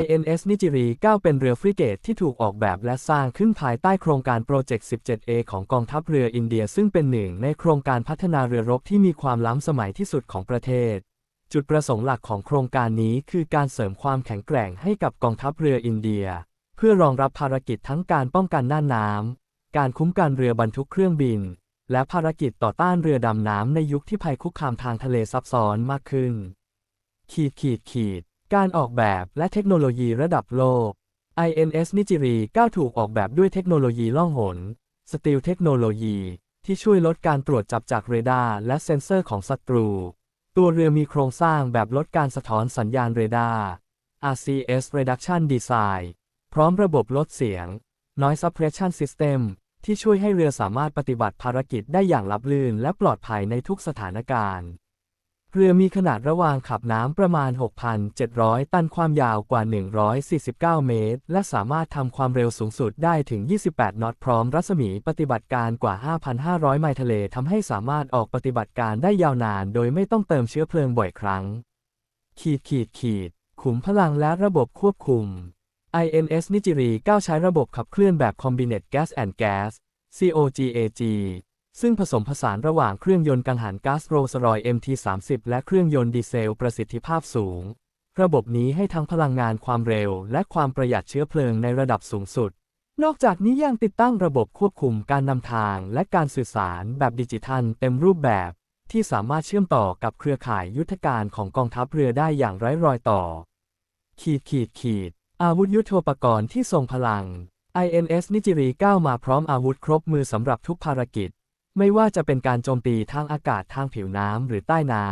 INS นิจิรี9เป็นเรือฟริเกตที่ถูกออกแบบและสร้างขึ้นภายใต้โครงการโปรเจกต์ 17A ของกองทัพเรืออินเดีย ซึ่งเป็นหนึ่งในโครงการพัฒนาเรือรบที่มีความล้ำสมัยที่สุดของประเทศ จุดประสงค์หลักของโครงการนี้คือการเสริมความแข็งแกร่งให้กับกองทัพเรืออินเดีย เพื่อรองรับภารกิจทั้งการป้องกันน่านน้ำ การคุ้มกันเรือบรรทุกเครื่องบิน และภารกิจต่อต้านเรือดำน้ำในยุคที่ภัยคุกคามทางทะเลซับซ้อนมากขึ้น ขีดขีดขีด การออกแบบและเทคโนโลยีระดับโลก INS นิจิรี9ถูกออกแบบด้วยเทคโนโลยีล่องหนสตีลเทคโนโลยี ที่ช่วยลดการตรวจจับจากเรดาร์และเซ็นเซอร์ของศัตรู ตัวเรือมีโครงสร้างแบบลดการสะท้อนสัญญาณเรดาร์ RCS Reduction Design พร้อมระบบลดเสียง Noise Suppression System ที่ช่วยให้เรือสามารถปฏิบัติภารกิจได้อย่างลับลื่นและปลอดภัยในทุกสถานการณ์ เรือมีขนาดระหว่างขับน้ำประมาณ 6,700 ตันความยาวกว่า 149 เมตร และสามารถทำความเร็วสูงสุดได้ถึง 28 นอตพร้อมรัศมีปฏิบัติการกว่า 5,500 ไมล์ทะเลทำให้สามารถออกปฏิบัติการได้ยาวนานโดยไม่ต้องเติมเชื้อเพลิงบ่อยครั้ง ขีดขีดขีด ขุมพลังและระบบควบคุม INS นิจิรี9ใช้ระบบขับเคลื่อนแบบ Combined Gas and Gas COGAG ซึ่งผสมผสานระหว่างเครื่องยนต์กังหันก๊าซโรสรอย MT30 และเครื่องยนต์ดีเซลประสิทธิภาพสูง ระบบนี้ให้ทั้งพลังงานความเร็ว และความประหยัดเชื้อเพลิงในระดับสูงสุด นอกจากนี้ยังติดตั้งระบบควบคุมการนำทาง และการสื่อสารแบบดิจิทัลเต็มรูปแบบ ที่สามารถเชื่อมต่อกับเครือข่ายยุทธการของกองทัพเรือได้อย่างไร้รอยต่อ ขีดขีดขีด อาวุธยุทโธปกรณ์ที่ทรงพลัง INS นิจิรี9มาพร้อมอาวุธครบมือสำหรับทุกภารกิจ ไม่ว่าจะเป็นการโจมตีทางอากาศทางผิวน้ำหรือใต้น้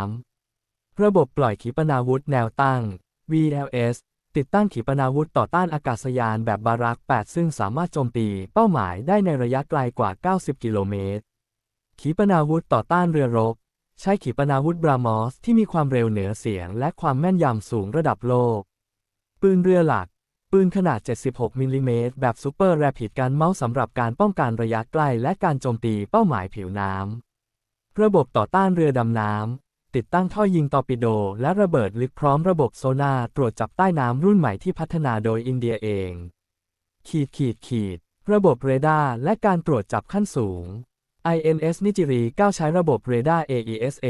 ำ ระบบปล่อยขีปนาวุธแนวตั้ง VLS ติดตั้งขีปนาวุธต่อต้านอากาศยานแบบบารัก 8 ซึ่งสามารถโจมตีเป้าหมายได้ในระยะไกลกว่า 90 กิโลเมตร ขีปนาวุธต่อต้านเรือรบ ใช้ขีปนาวุธบรามอสที่มีความเร็วเหนือเสียงและความแม่นยำสูงระดับโลก ปืนเรือหลัก ปืนขนาด 76 มิลลิเมตรแบบซูเปอร์แรปิดการเมาส์สำหรับการป้องกันระยะใกล้และการโจมตีเป้าหมายผิวน้ำ ระบบต่อต้านเรือดำน้ำ ติดตั้งท่อยิงตอร์ปิโด และระเบิดลึกพร้อมระบบโซนาตรวจจับใต้น้ำรุ่นใหม่ที่พัฒนาโดยอินเดียเอง ขีดขีดขีด ระบบเรดาร์และการตรวจจับขั้นสูง INS นิจิรี9ใช้ระบบเรดาร์ AESA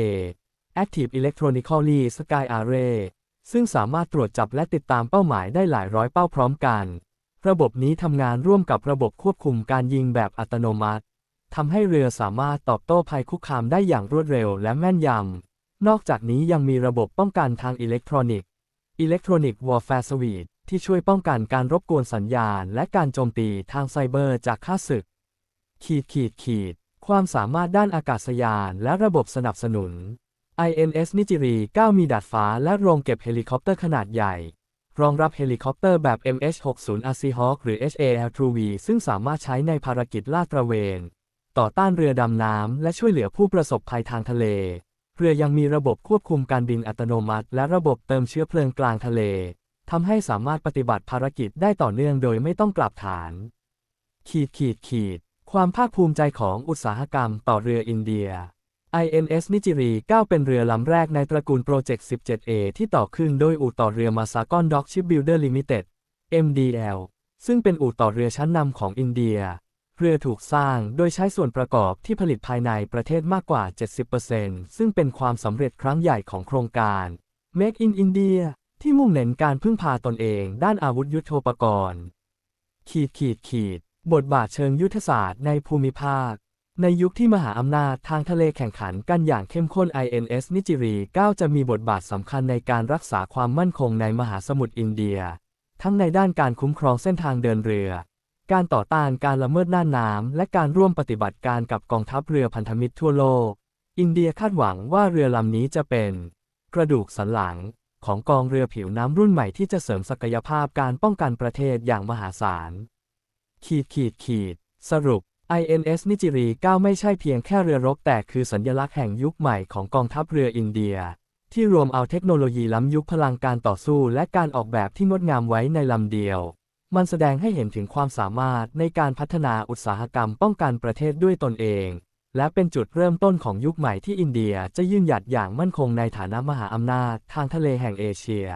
Active Electronically Sky Array ซึ่งสามารถตรวจจับและติดตามเป้าหมายได้หลายร้อยเป้าพร้อมกัน ระบบนี้ทำงานร่วมกับระบบควบคุมการยิงแบบอัตโนมัติทำให้เรือสามารถตอบโต้ภัยคุกคามได้อย่างรวดเร็วและแม่นยำ นอกจากนี้ยังมีระบบป้องกันทางอิเล็กทรอนิกส์ Electronic Warfare Suite ที่ช่วยป้องกันการรบกวนสัญญาณ และการโจมตีทางไซเบอร์จากข้าศึก ขีดขีดขีด ความสามารถด้านอากาศยานและระบบสนับสนุน INS นิจิรี 9 มีดาดฟ้าและโรงเก็บเฮลิคอปเตอร์ขนาดใหญ่ รองรับเฮลิคอปเตอร์แบบ MH-60 RC Hawk หรือ HAL-2V ซึ่งสามารถใช้ในภารกิจลาดตระเวน ต่อต้านเรือดำน้ำและช่วยเหลือผู้ประสบภัยทางทะเล เรือยังมีระบบควบคุมการบินอัตโนมัติ และระบบเติมเชื้อเพลิงกลางทะเลทำให้สามารถปฏิบัติภารกิจได้ต่อเนื่องโดยไม่ต้องกลับฐาน ขีดขีดขีด ความภาคภูมิใจของอุตสาหกรรมต่อเรืออินเดีย INS นิจิรี 9 เป็นเรือลำแรกในตระกูลโปรเจกต์ 17A ที่ต่อขึ้นโดยอู่ต่อเรือมาซากอนด็อกชิปบิลเดอร์ลิมิเต็ด MDL ซึ่งเป็นอู่ต่อเรือชั้นนำของอินเดีย เรือถูกสร้างโดยใช้ส่วนประกอบที่ผลิตภายในประเทศมากกว่า 70%ซึ่งเป็นความสำเร็จครั้งใหญ่ของโครงการ Make in India ที่มุ่งเน้นการพึ่งพาตนเองด้านอาวุธยุโทโธปกรณ์ ขีดขีดขีด บทบาทเชิงยุทธศาสตร์ในภูมิภาค ในยุคที่มหาอำนาจทางทะเลแข่งขันกันอย่างเข้มข้น INS นิจิรี9จะมีบทบาทสำคัญในการรักษาความมั่นคงในมหาสมุทรอินเดีย ทั้งในด้านการคุ้มครองเส้นทางเดินเรือ การต่อต้านการละเมิดน่านน้ำและการร่วมปฏิบัติการกับกองทัพเรือพันธมิตรทั่วโลก อินเดียคาดหวังว่าเรือลำนี้จะเป็น กระดูกสันหลังของกองเรือผิวน้ำรุ่นใหม่ที่จะเสริมศักยภาพการป้องกันประเทศอย่างมหาศาล ขีดขีดขีด สรุป INS นิจิรี9ไม่ใช่เพียงแค่เรือรบแต่คือสัญลักษณ์แห่งยุคใหม่ของกองทัพเรืออินเดีย ที่รวมเอาเทคโนโลยีล้ำยุคพลังการต่อสู้และการออกแบบที่งดงามไว้ในลำเดียว มันแสดงให้เห็นถึงความสามารถในการพัฒนาอุตสาหกรรมป้องกันประเทศด้วยตนเอง และเป็นจุดเริ่มต้นของยุคใหม่ที่อินเดียจะยืนหยัดอย่างมั่นคงในฐานะมหาอำนาจทางทะเลแห่งเอเชีย